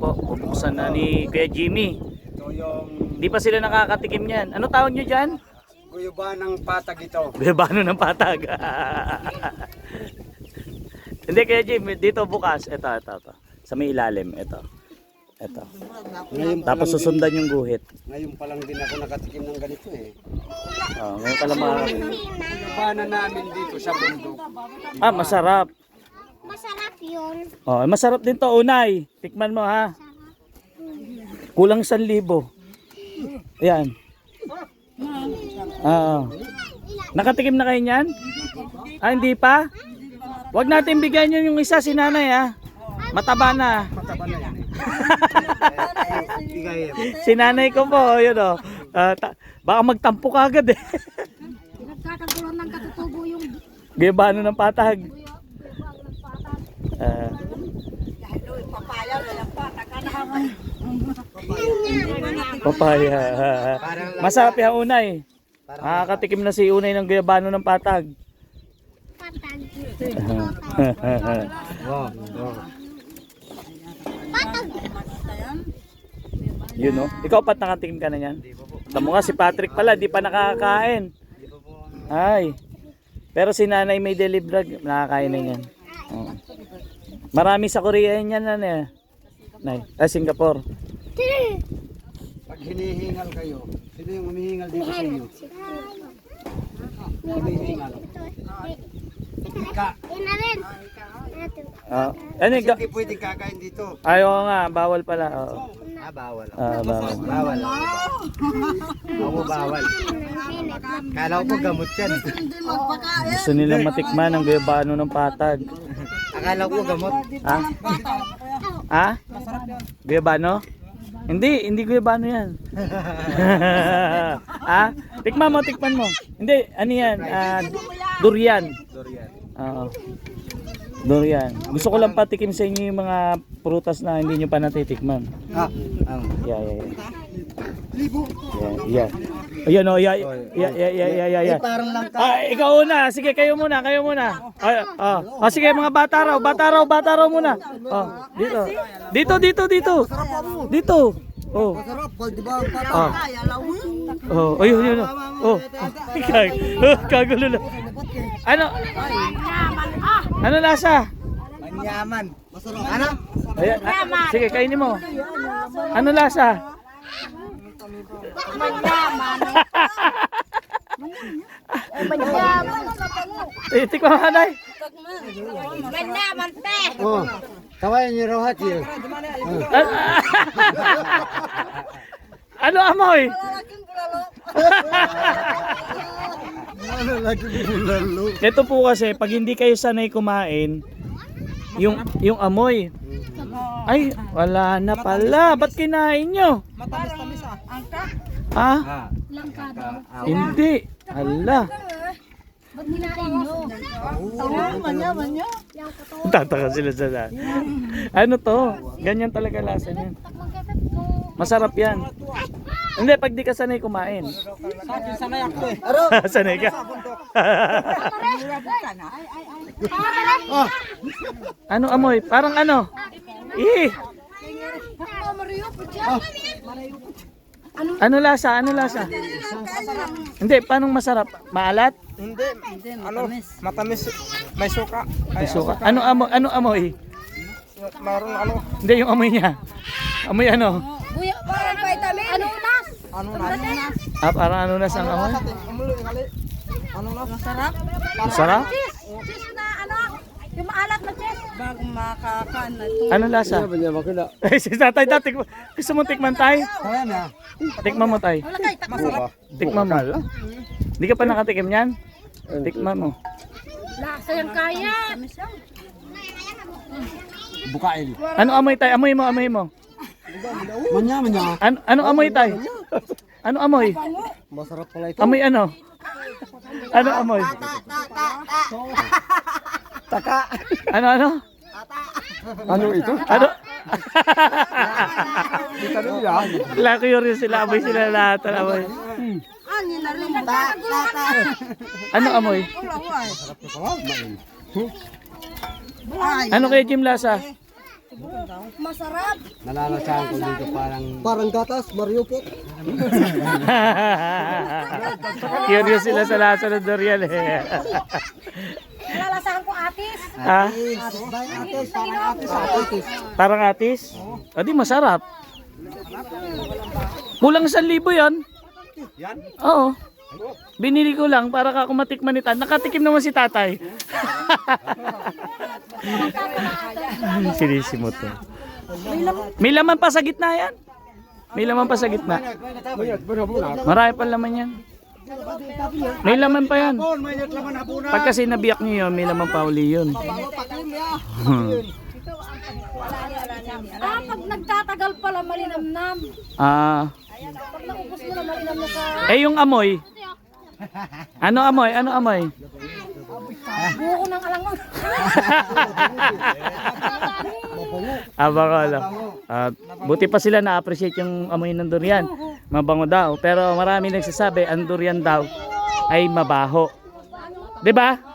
po, bubuksan na ni Kuya Jimmy. Ito yung Di pa sila nakakatikim niyan. Ano tawag nyo dyan? guyuba ng patag ito. Bebano ng patag. Hindi Kuya Jimmy, dito bukas. Ito, ito, ito. Sa may ilalim, ito. Ito. Ngayon pa Tapos lang din- susundan yung guhit. Ngayon pa lang din ako nakatikim ng ganito eh. Oh, ngayon pala mga... Guyubanan namin dito sa bundok. Ah, masarap. Yun. Oh, masarap din to, unay. Tikman mo ha. Kulang 1,000. Ayan. Oo. Nakatikim na kayo niyan? Ah, hindi pa? Huwag natin bigyan yun yung isa si nanay ha. Mataba na. Mataba na yan. Si nanay ko po, yun o. Ah, ta- baka magtampo ka agad eh. Nagkakagulan ng katutubo yung Gayabano ng patag. Ah, papaya. Masarap yung unay. Makakatikim na si unay ng gayabano ng patag. patag. Patag. Yun no? Ikaw pat nakatikim ka na yan? Tamo nga si Patrick pala, di pa nakakain. Ay. Pero si nanay may delivery, nakakain na yan. Oo. Marami sa Korea yan yan eh. Nay, ah, Singapore. Pag hinihingal kayo, sino yung humihingal dito sa inyo? Hinihingal. Ika. Yun na rin. Ah, ano Hindi pwedeng kakain dito. Ayaw nga, bawal pala. Oo. Ah, bawal. Ah, bawal. Bawal. Ako bawal. Kala ko gamot yan. Gusto nilang matikman ang gayabano ng patag. Akala ko gamot. Ha? Ha? Guyabano? Hindi, hindi guyabano yan. ha? Tikman mo, tikman mo. Hindi, ano yan? Ah, durian. Dorian. Oo. Durian. Gusto ko lang patikim sa inyo yung mga prutas na hindi nyo pa natitikman. Ah. Yeah, yeah, yeah. Yeah, yeah. Ayan o, yeah, yeah, yeah, yeah, yeah, yeah, yeah. Parang lang Ah, ikaw una. Sige, kayo muna, kayo muna. Ay, ah. Ah, sige, mga bata raw, bata raw, bata raw muna. Oh, dito. Dito, dito, dito. Dito. Oh. Sarap, di ba? Ah. Oh, ayun, yun. Oh. Kag oh, kagulo na. Ano? Ano lasa? Manyaman. Masarap. Ano? Ayan, ah, sige, kainin mo. Ano lasa? Eh, tikman mo, Hanay. Manyaman te. Oh. Kawayan niyo raw hati. Ano, ano amoy? Ito po kasi, pag hindi kayo sanay kumain, yung yung amoy. Ay, wala na pala. Ba't kinain nyo? Matamis-tamis ah. Angka? Ha? Ah. Langka daw. Hindi. Hala. Ba't ginain nyo? Manya, manya. Langka to. Tataka sila sa lahat. Ano to? Ganyan talaga lasa niyan. Masarap yan. Hindi, pag di ka sanay kumain. Sa akin, sanay ako eh. sanay ka. ano amoy? Parang ano? Eh, ano lasa? Ano lasa? Hindi, paano masarap? Maalat? Hindi, ano, matamis. May suka. May suka. Ano amoy? Ano amoy? Maroon ano, Hindi, yung amoy niya. Amoy ano? Buya, parang vitamin. Ano nas? ano na. Ah, parang ano na ang amoy? Ano na? Masarap. Masarap? Cheese. Cheese na ano? Yung maalat na cheese. Bago makakaan na ito. Ano lasa? Manyaman ko na. Eh, si tatay dati. Gusto mo tikman tay? Kaya na. Tikman mo tay. Wala kay takbo. Tikman mo. Hindi ka pa nakatikim yan? Tikman mo. Lasa yung kaya. Bukain. Ano amoy tay? Amoy mo, amoy mo. Manya, manya. Ano, ano amoy tay? Ano amoy? Masarap pala ito. Amoy ano? Ano amoy? Taka. Ano ano? Ano ito? Ano? Ito rin yan. Wala curious sila, amoy sila lahat. Ano amoy? Ano amoy? Ano kay Jim lasa? Masarap. Nalalasahan ko dito parang... Parang gatas, Mario po. Curious sila sa lasa ng durian eh. Nalalasahan ko atis. ah, Atis, parang atis, atis. parang atis? O di masarap. Kulang sa libo yan. Yan? Oo. Binili ko lang para ka kumatikman ni tatay. Nakatikim naman si tatay. Sinisimo to. May laman pa sa gitna yan. May laman pa sa gitna. Marami pa laman yan. May laman pa yan. Pag kasi nabiyak niyo yun, may laman pa uli yun. Ah, pag nagtatagal pala malinamnam. Ah, Pag naubos mo na malinam na sa eh yung amoy. Ano amoy? Ano amoy? buko ng alangon. Aba ko lang. At buti pa sila na-appreciate yung amoy ng durian. Mabango daw. Pero marami nagsasabi, ang durian daw ay mabaho. 'Di ba?